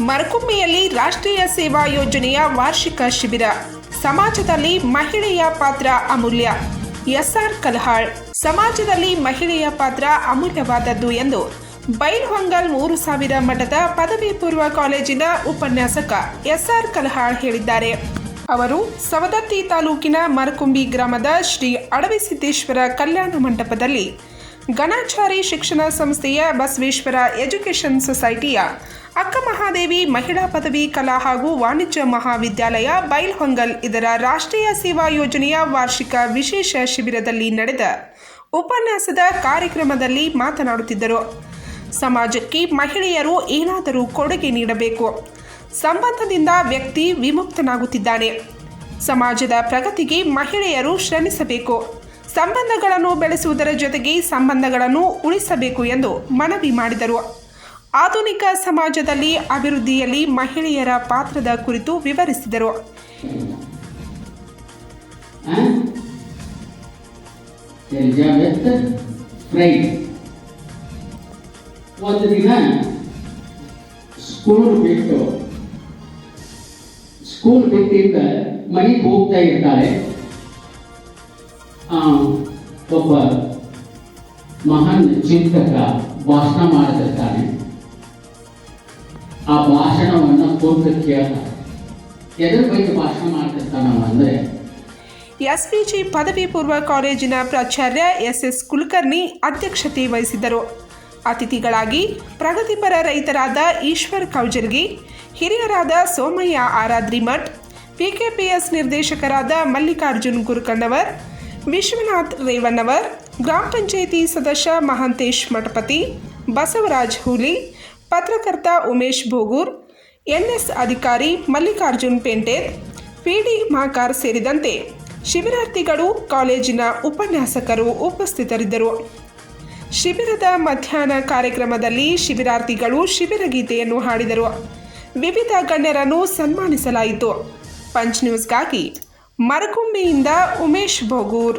ಮರಕುಮ್ಮೆಯಲ್ಲಿ ರಾಷ್ಟ್ರೀಯ ಸೇವಾ ಯೋಜನೆಯ ವಾರ್ಷಿಕ ಶಿಬಿರ. ಸಮಾಜದಲ್ಲಿ ಮಹಿಳೆಯ ಪಾತ್ರ ಅಮೂಲ್ಯ. ಎಸ್ಆರ್ ಕಲಹಾಳ್, ಸಮಾಜದಲ್ಲಿ ಮಹಿಳೆಯ ಪಾತ್ರ ಅಮೂಲ್ಯವಾದದ್ದು ಎಂದು ಬೈಲ್ಹೊಂಗಲ್ ಮೂರು ಸಾವಿರ ಮಠದ ಪದವಿ ಪೂರ್ವ ಕಾಲೇಜಿನ ಉಪನ್ಯಾಸಕ ಎಸ್ಆರ್ ಕಲಹಾಳ್ ಹೇಳಿದ್ದಾರೆ. ಅವರು ಸವದತ್ತಿ ತಾಲೂಕಿನ ಮರಕುಂಬಿ ಗ್ರಾಮದ ಶ್ರೀ ಅಡವಿಸಿದ್ದೇಶ್ವರ ಕಲ್ಯಾಣ ಮಂಟಪದಲ್ಲಿ ಗಣಾಚಾರಿ ಶಿಕ್ಷಣ ಸಂಸ್ಥೆಯ ಬಸವೇಶ್ವರ ಎಜುಕೇಷನ್ ಸೊಸೈಟಿಯ ಅಕ್ಕ ಮಹಾದೇವಿ ಮಹಿಳಾ ಪದವಿ ಕಲಾ ಹಾಗೂ ವಾಣಿಜ್ಯ ಮಹಾವಿದ್ಯಾಲಯ ಬೈಲ್ಹೊಂಗಲ್ ಇದರ ರಾಷ್ಟ್ರೀಯ ಸೇವಾ ಯೋಜನೆಯ ವಾರ್ಷಿಕ ವಿಶೇಷ ಶಿಬಿರದಲ್ಲಿ ನಡೆದ ಉಪನ್ಯಾಸದ ಕಾರ್ಯಕ್ರಮದಲ್ಲಿ ಮಾತನಾಡುತ್ತಿದ್ದರು. ಸಮಾಜಕ್ಕೆ ಮಹಿಳೆಯರು ಏನಾದರೂ ಕೊಡುಗೆ ನೀಡಬೇಕು. ಸಂಬಂಧದಿಂದ ವ್ಯಕ್ತಿ ವಿಮುಕ್ತನಾಗುತ್ತಿದ್ದಾನೆ. ಸಮಾಜದ ಪ್ರಗತಿಗೆ ಮಹಿಳೆಯರು ಶ್ರಮಿಸಬೇಕು. ಸಂಬಂಧಗಳನ್ನು ಬೆಳೆಸುವುದರ ಜೊತೆಗೆ ಸಂಬಂಧಗಳನ್ನು ಉಳಿಸಬೇಕು ಎಂದು ಮನವಿ ಮಾಡಿದರು. ಆಧುನಿಕ ಸಮಾಜದಲ್ಲಿ ಅಭಿವೃದ್ಧಿಯಲ್ಲಿ ಮಹಿಳೆಯರ ಪಾತ್ರದ ಕುರಿತು ವಿವರಿಸಿದರು. ಒಂದು ದಿನ ಸ್ಕೂಲ್ ಬಿಟ್ಟು ಸ್ಕೂಲ್ ಮನೆಗೆ ಹೋಗ್ತಾ ಇರ್ತಾಳೆ. ಆ, ಒಬ್ಬ ಮಹಾನ್ ಚಿಂತಕ ಭಾಷಣ ಮಾಡುತ್ತಿರ್ತಾನೆ ಆ ಭಾಷಣವನ್ನು ಕೂತು ಕೇಳ್ತಾರೆ ಎದ್ರ ಭಾಷಣ ಪದವಿ ಪೂರ್ವ ಕಾಲೇಜಿನ ಪ್ರಾಚಾರ್ಯ ಎಸ್ ಎಸ್ ಕುಲಕರ್ಣಿ ಅಧ್ಯಕ್ಷತೆ ವಹಿಸಿದ್ದರು. ಅತಿಥಿಗಳಾಗಿ ಪ್ರಗತಿಪರ ರೈತರಾದ ಈಶ್ವರ್ ಕೌಜಲ್ಗಿ, ಹಿರಿಯರಾದ ಸೋಮಯ್ಯ ಆರಾದ್ರಿ ಮಠ್ ಪಿಕೆಪಿಎಸ್ ನಿರ್ದೇಶಕರಾದ ಮಲ್ಲಿಕಾರ್ಜುನ್ ಗುರುಕಣ್ಣವರ್ ವಿಶ್ವನಾಥ್ ರೇವಣ್ಣವರ್, ಗ್ರಾಮ ಪಂಚಾಯಿತಿ ಸದಸ್ಯ ಮಹಾಂತೇಶ್ ಮಠಪತಿ, ಬಸವರಾಜ್ ಹೂಲಿ, ಪತ್ರಕರ್ತ ಉಮೇಶ್ ಭೋಗೂರ್, ಎನ್ಎಸ್ ಅಧಿಕಾರಿ ಮಲ್ಲಿಕಾರ್ಜುನ್ ಪೆಂಟೆ, ಪಿಡಿ ಮಾಕಾರ್ ಸೇರಿದಂತೆ ಶಿಬಿರಾರ್ಥಿಗಳು, ಕಾಲೇಜಿನ ಉಪನ್ಯಾಸಕರು ಉಪಸ್ಥಿತರಿದ್ದರು. ಶಿಬಿರದ ಮಧ್ಯಾಹ್ನ ಕಾರ್ಯಕ್ರಮದಲ್ಲಿ ಶಿಬಿರಾರ್ಥಿಗಳು ಶಿಬಿರ ಗೀತೆಯನ್ನು ಹಾಡಿದರು. ವಿವಿಧ ಗಣ್ಯರನ್ನು ಸನ್ಮಾನಿಸಲಾಯಿತು. ಪಂಚ್ ನ್ಯೂಸ್ಗಾಗಿ ಮರಕುಂಬಿಯಿಂದ ಉಮೇಶ್ ಭೋಗೂರ್